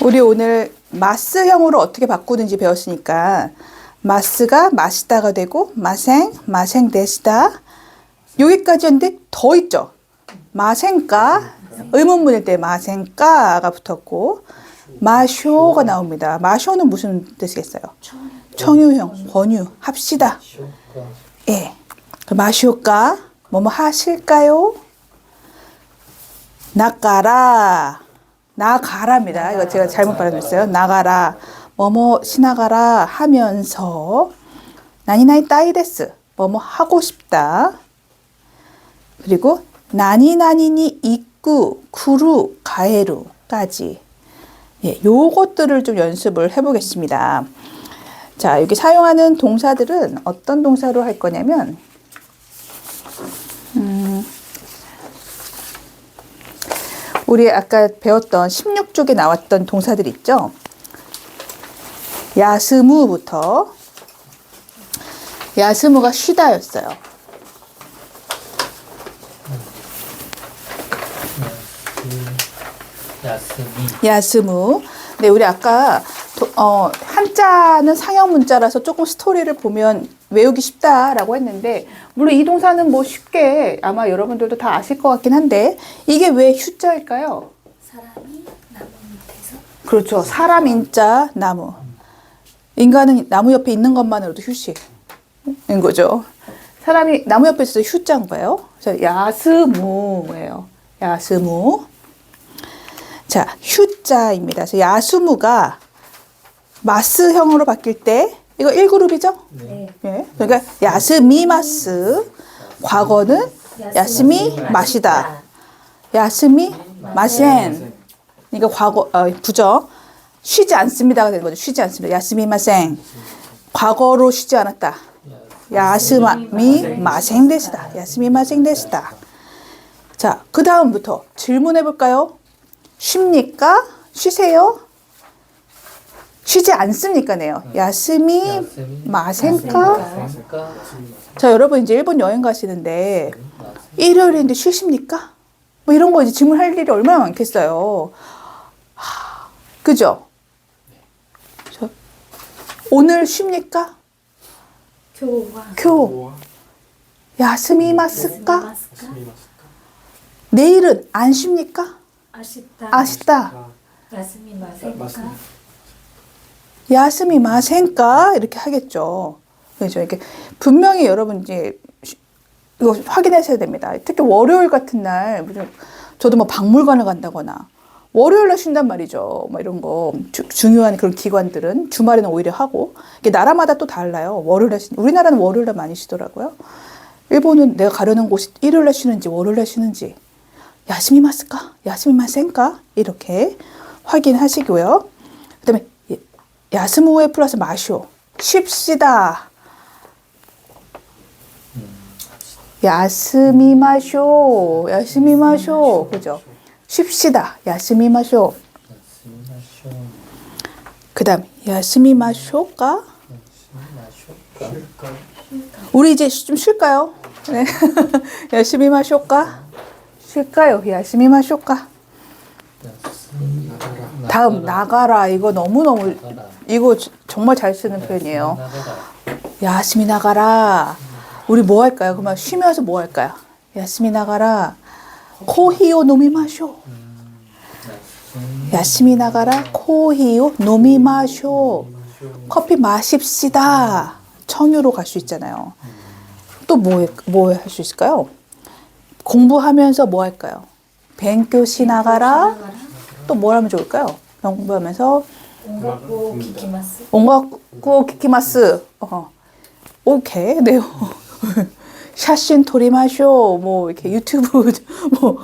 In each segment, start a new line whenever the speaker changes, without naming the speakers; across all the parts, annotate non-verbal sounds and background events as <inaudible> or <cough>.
우리 오늘 마스형으로 어떻게 바꾸는지 배웠으니까 마스가 마시다가 되고 마생, 마생 되시다 여기까지였는데 더 있죠. 마생가 의문문일 때 마생가가 붙었고 마쇼가 나옵니다. 마쇼는 무슨 뜻이겠어요? 청유형, 권유, 합시다. 예. 그 마쇼가 뭐뭐 하실까요? 나가라. 나가라입니다. 이거 제가 잘못 발음했어요. 나가라. 뭐뭐 지나가라 하면서 나니나이 따이데스. 뭐뭐 하고 싶다. 그리고 나니나니니 입구 쿠루 가에루까지 예, 요것들을 좀 연습을 해보겠습니다. 자, 여기 사용하는 동사들은 어떤 동사로 할 거냐면 우리 아까 배웠던 16쪽에 나왔던 동사들 있죠? 야스무부터 야스무가 쉬다였어요.
야스미
야스무. 네, 우리 아까 도- 어, 한자는 상형 문자라서 조금 스토리를 보면 외우기 쉽다라고 했는데 물론 이 동사는 뭐 쉽게 아마 여러분들도 다 아실 것 같긴 한데 이게 왜 휴자일까요?
사람이 나무 밑에서
그렇죠. 사람 인자 나무. 인간은 나무 옆에 있는 것만으로도 휴식인 거죠. 사람이 나무 옆에 있어서 휴자인 거예요. 그래서 야스무예요. 야스무. 자, 휴 자입니다. 그래서 야스무가 마스형으로 바뀔 때 이거 1그룹이죠?
네.
예. 그러니까 야스미마스. 과거는 야스미 마시다. 야스미 마센. 그러니까 과거 어, 부정 쉬지 않습니다가 되는 거죠. 쉬지 않습니다. 야스미 마생. 과거로 쉬지 않았다. 야스미 마생 데스다. 야스미 마생 데스다. 자, 그 다음부터 질문해 볼까요? 쉽니까? 쉬세요? 쉬지 않습니까 네요. 야스미
야스미
마생까?
마생까
자, 여러분 이제 일본 여행 가시는데 일요일인데 쉬십니까? 뭐 이런 거 이제 질문할 일이 얼마나 많겠어요. 하, 그죠? 저, 오늘 쉽니까?
교와
교 야스미 마스까?
마스카
내일은 안 쉽니까?
아쉽다
아시다.
야스미 마센카
야스미마생까? 이렇게 하겠죠. 그죠? 이렇게 분명히 여러분 이제 쉬- 이거 확인하셔야 됩니다. 특히 월요일 같은 날 무슨 저도 뭐 박물관을 간다거나 월요일 날 쉰단 말이죠. 뭐 이런 거 주- 중요한 그런 기관들은 주말에는 오히려 하고 이게 나라마다 또 달라요. 월요일 날 쉬, 우리나라는 월요일 날 많이 쉬더라고요. 일본은 내가 가려는 곳이 일요일 날 쉬는지 월요일 날 쉬는지 야스미마스까? 야스미마센까? 이렇게 확인하시고요. 그 다음에 예, 야스무에 플러스 마쇼 쉽시다. 야스미 마쇼 야스미 마쇼 그죠? 쉽시다. 야스미 마쇼.
야스미마쇼
그다음 야스미 마쇼가
야스미마쇼
우리 이제 좀 쉴까요? 네. <laughs> 야스미 마쇼가 쉴까요? 야스미 마쇼가
야스미
다음 나가라 이거 너무 너무
나가라
이거 저- 정말 잘 쓰는 표현이에요. 야스미 나가라. 우리 뭐 할까요? 그러면 쉬면서 뭐 할까요? 야스미 나가라. 코히오 노미 마쇼.
야스미
야스미 나가라. 코히오 노미 마쇼. 커피 마십시다. 청유로 갈 수 있잖아요. 또 뭐 뭐 할 수 있을까요? 공부하면서 뭐 할까요? 뱅교 시 나가라. 또 뭘 하면 좋을까요? 공부하면서
온가고 기키마스
온가쿠 키키마스. 어. 오케이. <laughs> 네. 샤신 토리마쇼. 뭐 이렇게 유튜브 <laughs> 뭐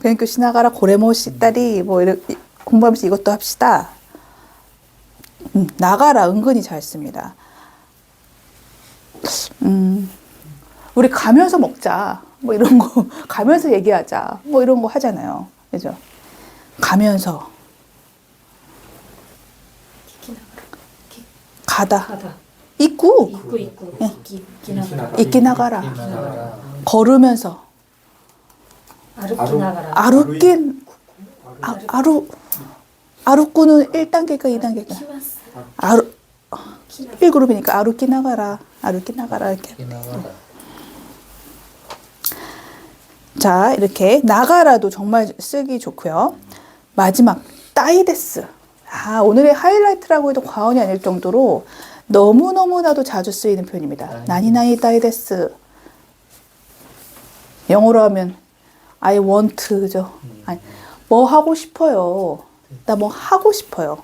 뱅크 시나가라 고레모시 딸이 뭐 이렇게 공부하면서 이것도 합시다. 음, 나가라 은근히 잘 씁니다. 음. 우리 가면서 먹자. 뭐 이런 거 <laughs> 가면서 얘기하자. 뭐 이런 거 하잖아요. 그죠? 가면서. 가다.
있고.
있기 나가라. 걸으면서. 아루끼 아, 아루 아루꾸는 1단계가 2단계가 아루 1그룹이니까 아루끼 나가라 아루끼 나가라 이렇게. 자, 이렇게 나가라도 정말 쓰기 좋고요. 마지막 따이데스. 아 오늘의 하이라이트라고 해도 과언이 아닐 정도로 너무너무나도 자주 쓰이는 표현입니다. 나니나니 따이데스. 영어로 하면 I want죠? 아니, 뭐 하고 싶어요? 나 뭐 하고 싶어요.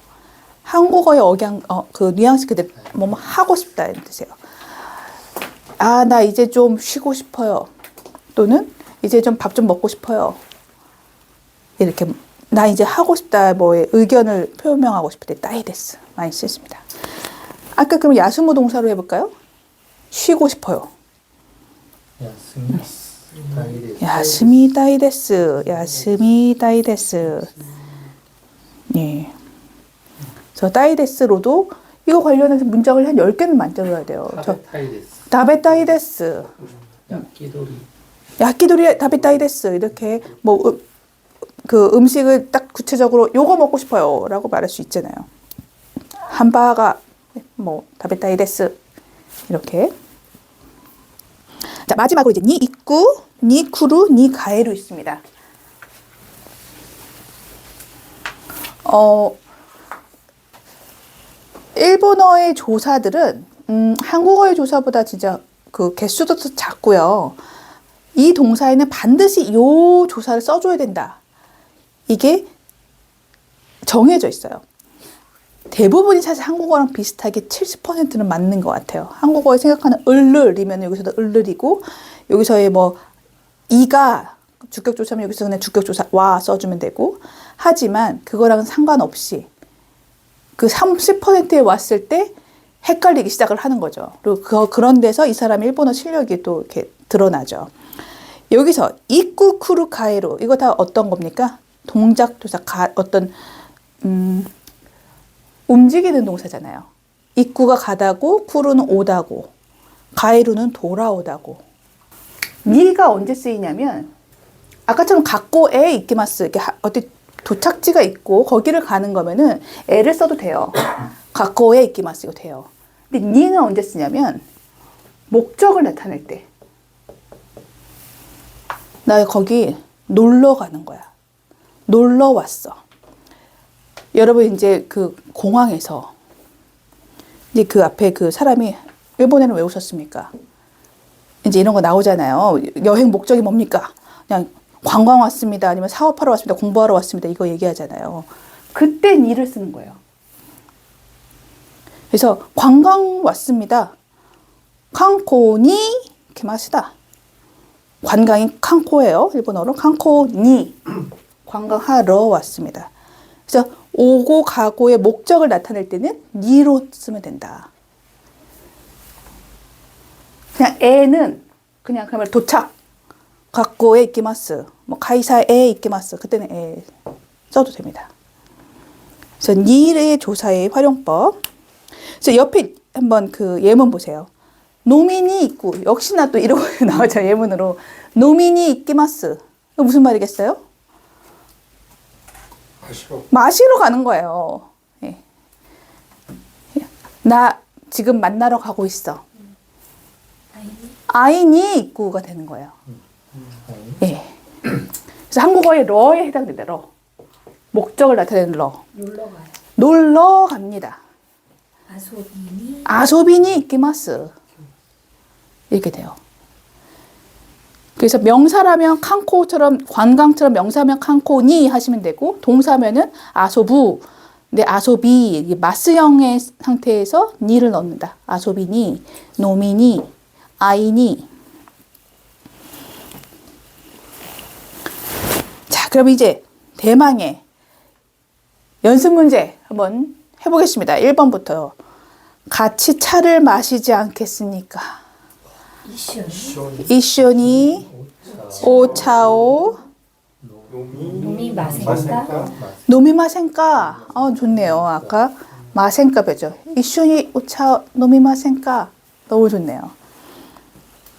한국어의 억양 어, 그 뉘앙스 그대로 뭐 하고 싶다 이런 뜻이에요. 아 나 이제 좀 쉬고 싶어요. 또는 이제 좀 밥좀 먹고 싶어요. 이렇게 나 이제 하고 싶다 뭐의 의견을 표명하고 싶을 때 따이데스 많이 쓰습니다. 아까 그럼 야스무 동사로 해볼까요? 쉬고 싶어요.
야스미
따이데스, 야스미 따이데스. 예. 저 따이데스로도 이거 관련해서 문장을 한 10개는 만들어야 돼요. 저. 다베 따이데스.
야끼도리.
야끼도리 다비타이데스 이렇게 뭐 그 음식을 딱 구체적으로 요거 먹고 싶어요 라고 말할 수 있잖아요. 함바가 뭐 다비타이 데스 이렇게 자 마지막으로 이제 니 입구 니 쿠루 니 가에루 있습니다. 어 일본어의 조사들은 음, 한국어의 조사보다 진짜 그 개수도 더 작고요. 이 동사에는 반드시 요 조사를 써줘야 된다. 이게 정해져 있어요. 대부분이 사실 한국어랑 비슷하게 70%는 맞는 것 같아요. 한국어에 생각하는 을를이면 여기서도 을를이고 여기서의 뭐 이가 주격조사면 여기서 그냥 주격조사 와 써주면 되고 하지만 그거랑은 상관없이 그 30%에 왔을 때 헷갈리기 시작을 하는 거죠. 그리고 그, 그런 데서 이 사람의 일본어 실력이 또 이렇게 드러나죠. 여기서 이쿠 쿠루 가에로 이거 다 어떤 겁니까? 동작 조사 가 어떤 음 움직이는 동사잖아요. 이쿠가 가다고 쿠루는 오다고 가에루는 돌아오다고. 니가 언제 쓰이냐면 아까처럼 갖고에 있기마스 이렇게 하- 어디 도착지가 있고 거기를 가는 거면은 애를 써도 돼요. 갖고에 있기마스 이거 돼요. 근데 니는 언제 쓰냐면 목적을 나타낼 때. 나 거기 놀러 가는 거야. 놀러 왔어. 여러분 이제 그 공항에서 이제 그 앞에 그 사람이 일본에는 왜 오셨습니까? 이제 이런 거 나오잖아요. 여행 목적이 뭡니까? 그냥 관광 왔습니다. 아니면 사업하러 왔습니다. 공부하러 왔습니다. 이거 얘기하잖아요. 그때 니를 쓰는 거예요. 그래서 관광 왔습니다. 칸코니 이렇게 마시다. 관광이 칸코예요. 일본어로 칸코니 관광하러 왔습니다. 그래서 오고 가고의 목적을 나타낼 때는 니로 쓰면 된다. 그냥 에는 그냥 그러면 도착 갖고에 있기마스 뭐 가이사에 있기마스 그때는 에 써도 됩니다. 그래서 니의 조사의 활용법. 그래서 옆에 한번 그 예문 보세요. 노민이 있고 역시나 또 이러고 <laughs> 나오죠 예문으로 노민이 있기마스 무슨 말이겠어요? 마시러, 가는 거예요. 예. 나 지금 만나러 가고 있어. 아인이 입구가 되는 거예요. 예. 그래서 한국어의 러에 해당된다. 러. 목적을 나타내는 러.
놀러 가요.
놀러 갑니다.
아소빈이
아소빈이 이케마스. 이렇게 돼요. 그래서 명사라면 칸코처럼 관광처럼 명사면 칸코니 하시면 되고 동사면은 아소부. 근데 아소비 마스형의 상태에서 니를 넣는다. 아소비니, 노미니, 아이니. 자, 그럼 이제 대망의 연습 문제 한번 해보겠습니다. 1번부터. 같이 차를 마시지 않겠습니까? 이쇼니 오차오
놈이
마생까
놈이 마생까 아 어, 좋네요. 아까 마생까 배죠. 이쇼니 오차오 놈이 마생까 너무 좋네요.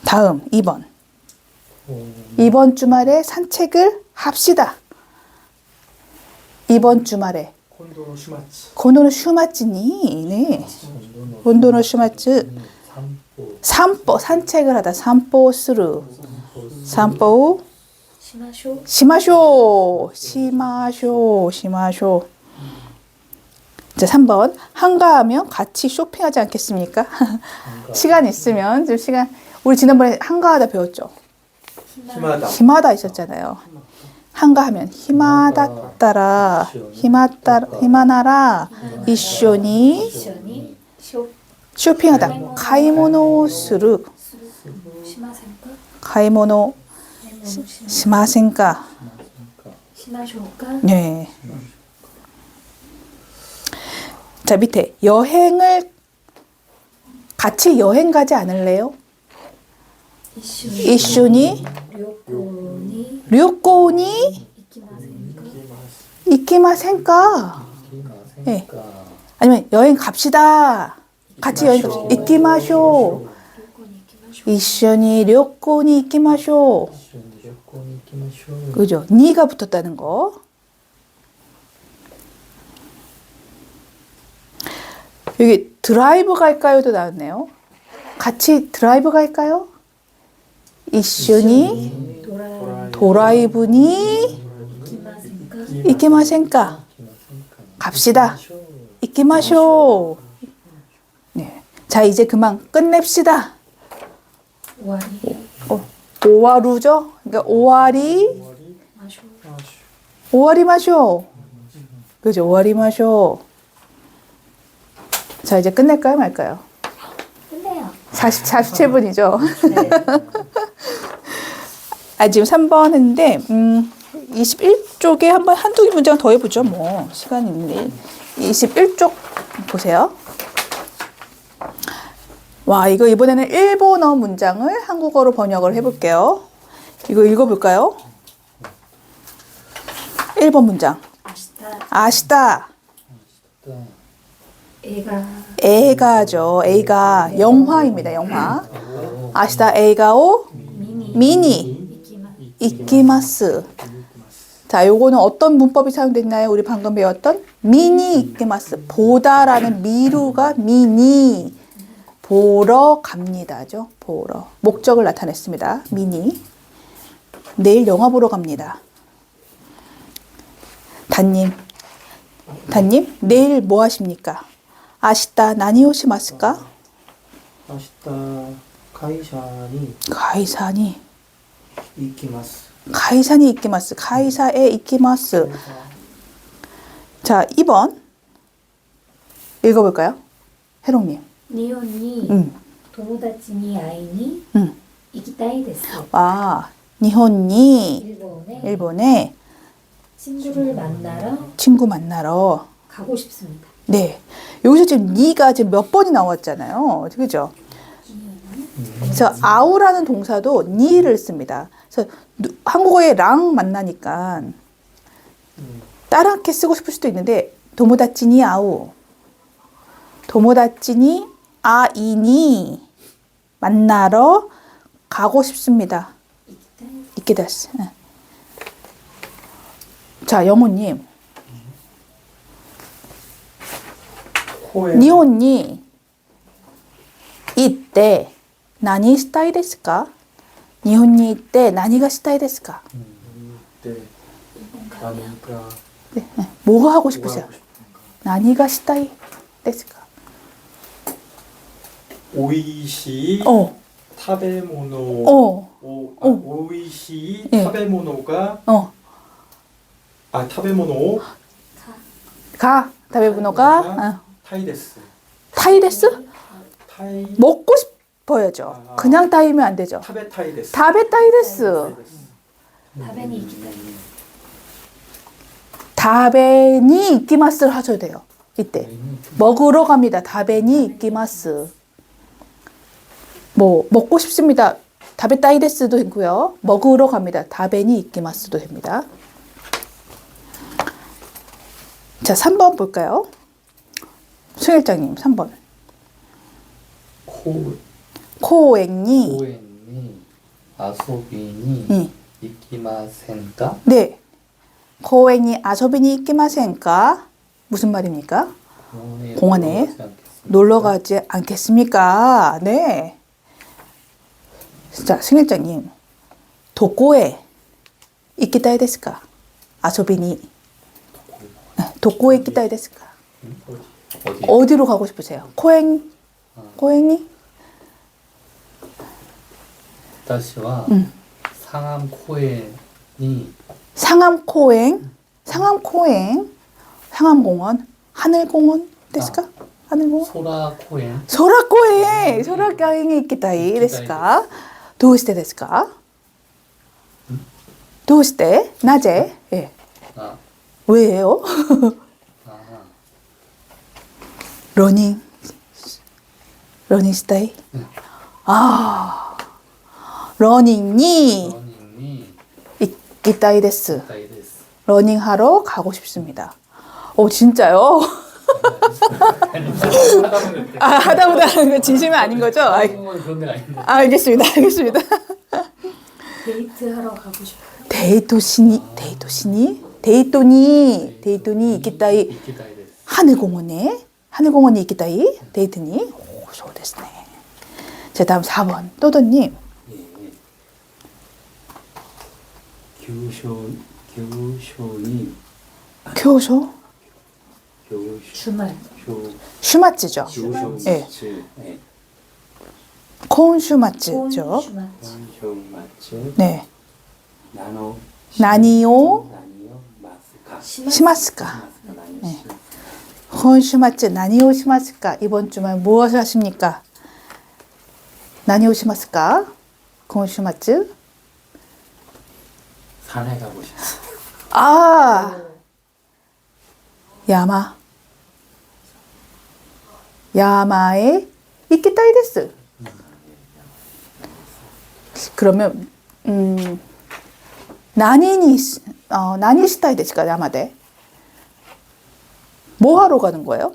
다음 2번. 이번 주말에 산책을 합시다. 이번 주말에.
곤도노 슈마츠.
곤도노 슈마츠니? 네. 곤도노 슈마츠. 산보 산책을 하다 산보 스루. 산보
시마쇼.
시마쇼. 시마쇼. 시마쇼. 자, 3번. 한가하면 같이 쇼핑하지 않겠습니까? <laughs> 시간 있으면 좀 시간 우리 지난번에 한가하다 배웠죠.
히마다.
힘하다 있었잖아요. 한가하면 힘하다 따라 힘하다 힘하나라 이쇼니
쇼.
쇼핑하다 카이모노 스루
시마센까.
카이모노
시마.
시마센가
시마쇼까.
네. 자 밑에 여행을 같이 여행 가지 않을래요?
이슈니.
류꼬니
이키마센까.
네. 아니면 여행 갑시다. 같이 여행 갑시다. 이키마쇼. 쇼니
기마쇼
그죠? 니가 붙었다는 거. 여기 드라이브 갈까요도 나왔네요. 같이 드라이브 갈까요?
도라.
도라이브니.
이키마센까
기마생까
갑시다. 이키마쇼. 네. 자 이제 그만 끝냅시다.
오아리.
어, 오와루죠? 그러니까 오와리
마쇼.
오와리 마쇼. 그죠? 오와리 마쇼. 자, 이제 끝낼까요, 말까요?
끝내요.
40, 47분이죠.
네. <laughs>
아, 지금 3번 했는데, 음, 21쪽에 한번 한두 문장 더 해보죠, 뭐. 시간 있는데. 21쪽 보세요. 와, 이거 이번에는 일본어 문장을 한국어로 번역을 해볼게요. 이거 읽어볼까요? 1번 문장. 아시다.
애가.
에가죠. 에가 영화입니다. 영화. 아시다 에가오
미니.
미니
이키마.
이키마스. 자, 요거는 어떤 문법이 사용됐나요? 우리 방금 배웠던 미니 이키마스. 보다라는 미루가 미니. 보러 갑니다죠. 보러. 목적을 나타냈습니다. 미니. 내일 영화 보러 갑니다. 단님. 단님, 내일 뭐 하십니까? 아시다 나니오시마스까?
아시다 가이산이
가이산이
이끼마스.
가이산이 이끼마스. 가이사에 이끼마스. 자, 2번 읽어볼까요? 해롱님.
아,
니혼이
일본에
일본에
친구를 만나러
친구 만나러
가고 싶습니다.
네. 여기서 지금 니가 지금 몇 번이 나왔잖아요. 그죠? 그래서 아우라는 동사도 니를 씁니다. 그래서 한국어에 랑 만나니까 따랗게 쓰고 싶을 수도 있는데 도모다치니 아우 도모다치니 아이니 만나러 가고 싶습니다. 있게 됐어. 예. 자, 영호님. 니혼니 이때 나니 스타일 데스까? 니혼니 이때 나니가 스타일 데스까? 뭐가 하고 싶으세요? 나니가 스타일
데스까? 오이시
어. 타베모노
어. 오,
아,
어. 오이시
예.
타베모노가
어.
아 타베모노
가 타베모노가 어.
타이데스
타이데스?
타이
먹고 싶어야죠. 아. 그냥 타이면 안 되죠.
타베 타이데스
다베 타이데스.
다벤이 있기 때문에.
다벤이 이끼마스를 하셔야 돼요. 이때 먹으러 갑니다. 다벤이 이끼마스. 뭐 먹고 싶습니다. 다베타이데스도 되고요. 먹으러 갑니다. 다베니 이끼마스도 됩니다. 자, 3번 볼까요? 수일장님, 3번.
코
코엑니.
코엔니
아소비니
예. 이끼마센까?
네. 코엑니 아소비니 이끼마센까? 무슨 말입니까?
공원에,
공원에
놀러 가지 않겠습니까?
네. 진짜 승일장님. 도쿄에 이키타이 데스까? 아소비니. 도쿄에 이키타이 데스까? 어디로 가고 싶으세요? 코행? 코행이? 다시와 음.
상암 코행이
상암 코행? 상암 코행? 상암공원? 하늘공원? 데스까? 아, 하늘공원?
소라 코행?
소라 코행! 음. 소라 코행이 있겠다. 이 데스까? どうしてですか?どうして? 나제? 예.
あ
왜요?
あ
러닝 러닝 스타일?
응.
아 러닝이
本人に
이키타이 데스
期待です
러닝 하러 가고 싶습니다. 오 진짜요? 아, 아 하다 보다 하는 거 진심이 아닌 거죠? 아,
아,
알겠습니다. 알겠습니다.
데이트 하러 가고 싶어요.
데이토 시니, 데이토 시니? 데이토니, 데이토니 있겠다이. 하늘공원에, 하늘공원에 있겠다이. 데이트니. 오, 좋으시네. 제 다음 4번, 또도님.
교쇼 교쇼니
교쇼?
주말.
슈마츠죠. 예.
네.
코운 슈마츠죠. 네.
나노
나니오
시마스카. 네.
코운 슈마츠 나니오 시마스카 이번 주말 무엇을 하십니까? 나니오 시마스카 코운 슈마츠.
산에 가고 싶어.
아 야마 야마에 이끼따이 데스. 그러면 음 난이니 어 난이시타이 데스가 야마데. 뭐 하러 가는 거예요?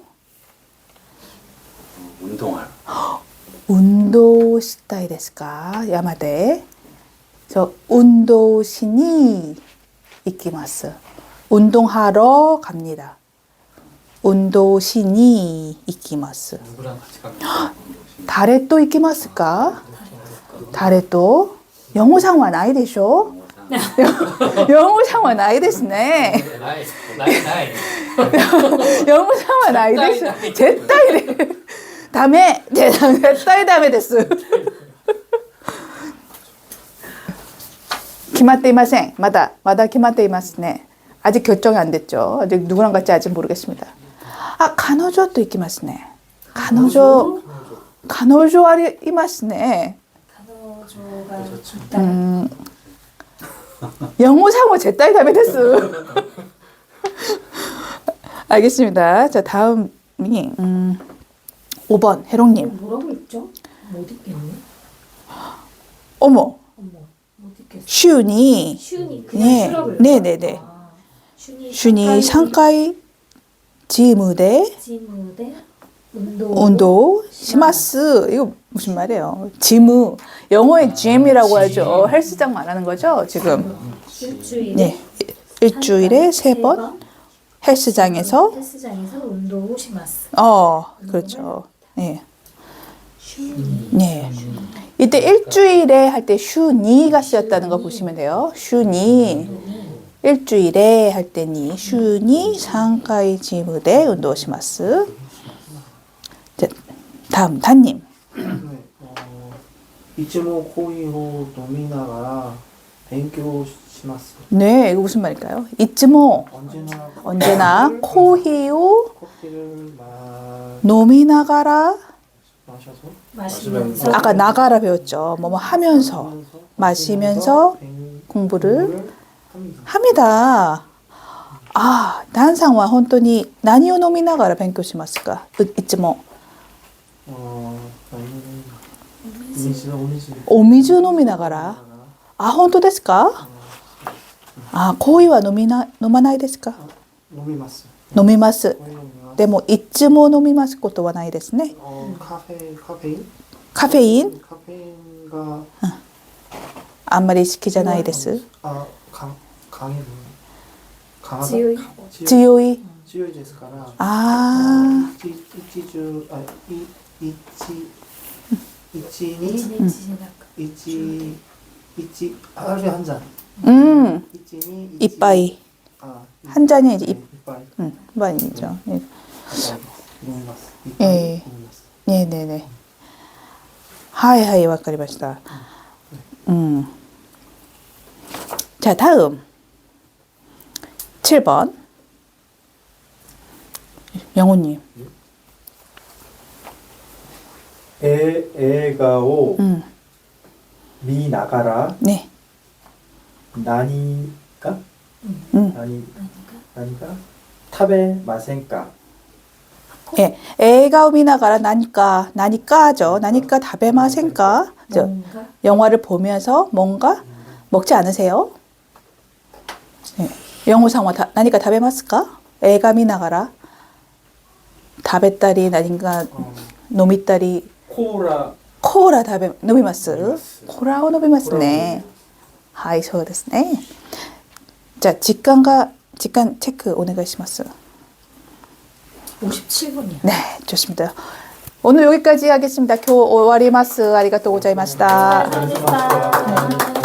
운동하러.
운동시타이 데스가 야마데. 저 운동신이 있기마스. 운동하러 갑니다. 운동 시니 이키마스.
누구랑 같이 갑니까?
달에 또 이키마스까? 달에 또 영어상화 나이 되쇼? 영어상화 나이 <laughs> 됐네.
ないないない <laughs>
영어상화 나이 됐어. 제따이래. <laughs> 다음에 제따이 다음에 됐어. 기마때 이마생. 마다 마다 기마때 이마스네. 아직 결정이 안 됐죠. 아직 누구랑 갈지 아직 모르겠습니다. 아 간호조 또 이키마스네. 간호조 간호조 아리 이마스네.
가노조가 있다.
음, 영어상어 제딸 답이 됐어. 알겠습니다. 자, 다음이 음, 5번 해롱 님.
뭐라고 읽죠? 못 읽겠네.
어머,
어머, 못 읽겠어.
슈니
슈니 그냥
네, 네? 네, 네.
아, 슈니
슈니 상카이 지무대
지무대 운동
온도 시마스 이거 무슨 말이에요? 지무 영어의 GM이라고 하죠. 헬스장 말하는 거죠 지금.
일주일에
네, 일주일에 세 번 헬스장에서
헬스장에서 운동 시마스.
어 그렇죠. 네. 네. 이때 일주일에 할 때 슈니가 쓰였다는 거 보시면 돼요. 슈니. 일주일에 할 때니 슈니 상카이 지무대 운동します. 자, 다음 단님.
ねあのいつもコーヒーを飲みながら勉強します
네, 이거 무슨 말일까요? 이츠모
언제나
언제나 코히오
커피를 마,
노미나가라
마셔서
마시면서
아까 나가라 배웠죠. 뭐뭐 하면서 마시면서
勉-
공부를 ハメダああダンさんは本当に何を飲みなが
ら勉強しますかいつも
お水を飲みながらあ本当ですかあコーヒーは飲みな飲まないですか
飲みます
飲みますでもいつも飲みますことはないですね
カフェカフェイン
カフェイン
カフェインが、うん、
あんまり好きじゃないです
あ 강 강해 강하다.
지우이.
強い
強いですから、
아,
一一十あい一一
一
に
日じゃなく
一一ある한 잔.
음,
이찌니
이빠이.
아,
한 잔이 이제
네,
이-
이빠이.
음, 반이죠. 예.
이빠이.飲みます.
예.
이빠이 飲みます.
네네네. 하이 하이 와까리마시다. 음. 자 다음 7번. 영호님.
에, 에가오,
음.
미 나가라,
네. 나니까,
음.
나니,
나니까, 타베 마센까.
예, 에가오 미 나가라 나니까 나니까죠. 나니까 다베마 생까. 저 영화를 보면서 뭔가 먹지 않으세요? 예. 영호상화 다, 나니까 답에 맞을까? 애감이 나가라. 답의 딸이 나니까
어.
놈이 딸이
코라
코라 답에 놈이 맞스 코라오 놈이 맞스네. 하이 소가 됐네. 자, 직관과 직관 체크 오네가시마스.
57분이요.
네, 좋습니다. 오늘 여기까지 하겠습니다. 교 오와리마스 아리가또 고자이마시다.
네, 감사합니다.